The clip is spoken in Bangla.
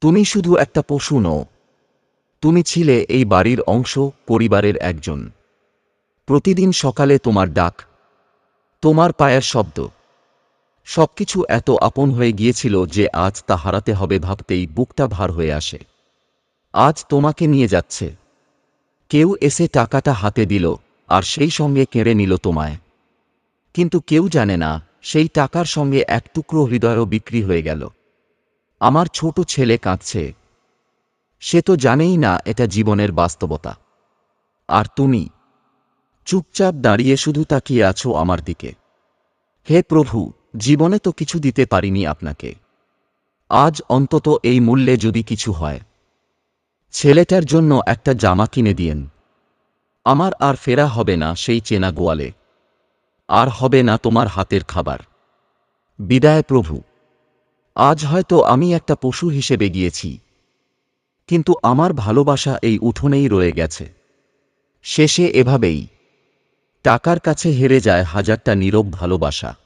তুমি শুধু একটা পশু নও। তুমি ছিলে এই বাড়ির অংশ, পরিবারের একজন। প্রতিদিন সকালে তোমার ডাক, তোমার পায়ের শব্দ। সবকিছু এত আপন হয়ে গিয়েছিল যে আজ তা হারাতে হবে ভাবতেই বুকটা ভার হয়ে আসে। আজ তোমাকে নিয়ে যাচ্ছে। কেউ এসে টাকাটা হাতে দিল আর সেই সঙ্গে কেড়ে নিল তোমায়। কিন্তু কেউ জানে না, সেই টাকার সঙ্গে এক টুকরো হৃদয়ও বিক্রি হয়ে গেল। আমার ছোট ছেলে কাঁদছে। সে তো জানেই না এটা জীবনের বাস্তবতা। আর তুমি? চুপচাপ দাঁড়িয়ে শুধু তাকিয়ে আছো আমার দিকে। হে প্রভু, জীবনে তো কিছু দিতে পারিনি আপনাকে। আজ অন্তত এই মূল্যে যদি কিছু হয়। ছেলেটার জন্য একটা জামা কিনে দিয়েন। আমার আর ফেরা হবে না সেই চেনা গোয়ালে। আর হবে না তোমার হাতের খাবার। বিদায় প্রভু। আজ হয়তো আমি একটা পশু হিসেবে গিয়েছি। কিন্তু আমার ভালোবাসা এই উঠোনেই রয়ে গেছে। শেষে এভাবেই। টাকার কাছে হেরে যায় হাজারটা নীরব ভালোবাসা।